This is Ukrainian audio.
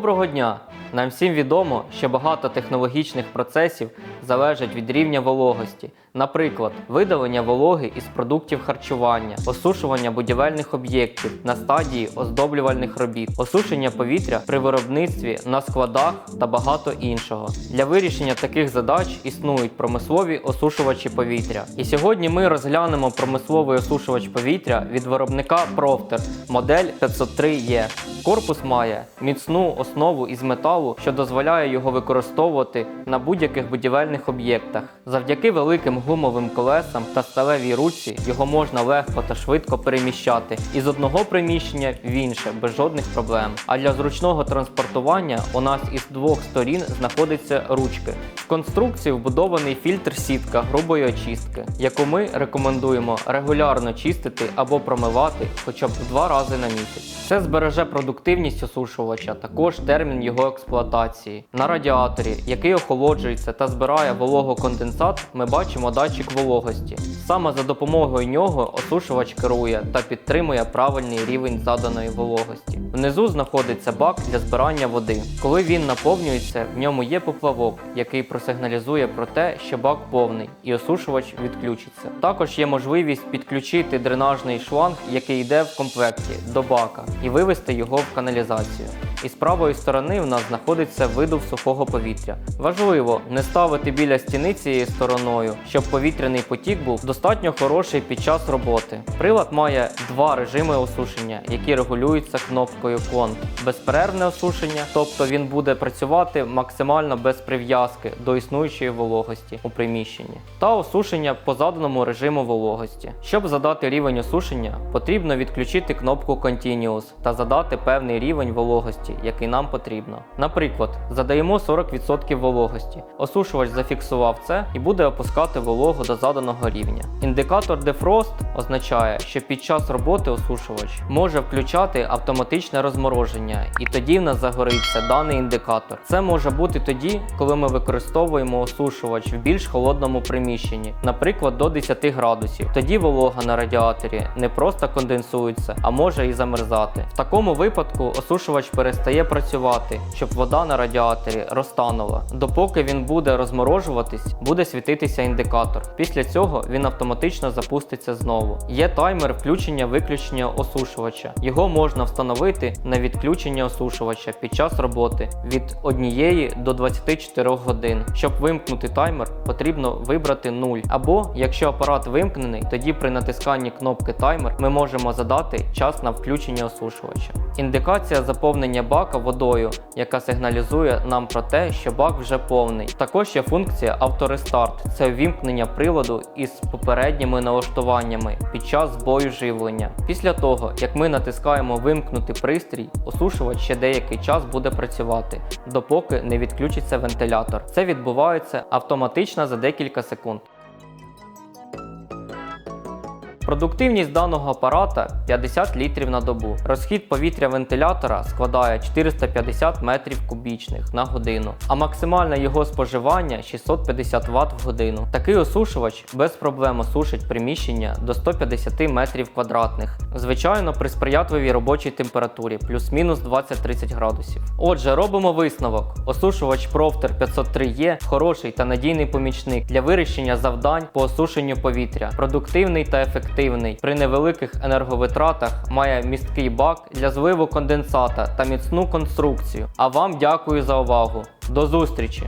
Доброго дня! Нам всім відомо, що багато технологічних процесів залежать від рівня вологості. Наприклад, видалення вологи із продуктів харчування, осушування будівельних об'єктів на стадії оздоблювальних робіт, осушення повітря при виробництві на складах та багато іншого. Для вирішення таких задач існують промислові осушувачі повітря. І сьогодні ми розглянемо промисловий осушувач повітря від виробника Profter модель 503E. Корпус має міцну основу із металу, що дозволяє його використовувати на будь-яких будівельних об'єктах. Завдяки великим гумовим колесам та сталевій ручці його можна легко та швидко переміщати із одного приміщення в інше без жодних проблем. А для зручного транспортування у нас із двох сторін знаходиться ручки. В конструкції вбудований фільтр сітка грубої очистки, яку ми рекомендуємо регулярно чистити або промивати хоча б два рази на місяць. Це збереже продуктивність осушувача, також термін його експлуатації. На радіаторі, який охолоджується та збирає вологоконденсат, ми бачимо датчик вологості. Саме за допомогою нього осушувач керує та підтримує правильний рівень заданої вологості. Внизу знаходиться бак для збирання води. Коли він наповнюється, в ньому є поплавок, який просигналізує про те, що бак повний, і осушувач відключиться. Також є можливість підключити дренажний шланг, який йде в комплекті до бака, і вивести його в каналізацію. І з правої сторони в нас знаходиться видув сухого повітря. Важливо не ставити біля стіни цією стороною, щоб повітряний потік був достатньо хороший під час роботи. Прилад має два режими осушення, які регулюються кнопкою Cont. Безперервне осушення, тобто він буде працювати максимально без прив'язки до існуючої вологості у приміщенні, та осушення по заданому режиму вологості. Щоб задати рівень осушення, потрібно відключити кнопку Continuous та задати певний рівень вологості, який нам потрібно. Наприклад, задаємо 40% вологості. Осушувач зафіксував це і буде опускати вологу до заданого рівня. Індикатор Defrost означає, що під час роботи осушувач може включати автоматичне розмороження, і тоді в нас загориться даний індикатор. Це може бути тоді, коли ми використовуємо осушувач в більш холодному приміщенні, наприклад, до 10 градусів. Тоді волога на радіаторі не просто конденсується, а може і замерзати. В такому випадку осушувач перестає працювати, щоб вода на радіаторі розтанула. Допоки він буде розморожуватись, буде світитися індикатор. Після цього він автоматично запуститься знову. Є таймер включення-виключення осушувача. Його можна встановити на відключення осушувача під час роботи від 1 до 24 годин. Щоб вимкнути таймер, потрібно вибрати 0. Або якщо апарат вимкнений, тоді при натисканні кнопки таймер ми можемо задати час на включення осушувача. Індикація заповнення бака водою, яка сигналізує нам про те, що бак вже повний. Також є функція авторестарт це увімкнення приладу із попередніми налаштуваннями під час збою живлення. Після того, як ми натискаємо вимкнути пристрій, осушувач ще деякий час буде працювати, допоки не відключиться вентилятор. Це відбувається автоматично за декілька секунд. Продуктивність даного апарата 50 літрів на добу. Розхід повітря вентилятора складає 450 метрів кубічних на годину, а максимальне його споживання 650 Вт в годину. Такий осушувач без проблем осушить приміщення до 150 метрів квадратних, звичайно, при сприятливій робочій температурі плюс-мінус 20-30 градусів. Отже, робимо висновок. Осушувач Profter 503E хороший та надійний помічник для вирішення завдань по осушенню повітря, продуктивний та ефективний. При невеликих енерговитратах має місткий бак для зливу конденсата та міцну конструкцію. А вам дякую за увагу. До зустрічі!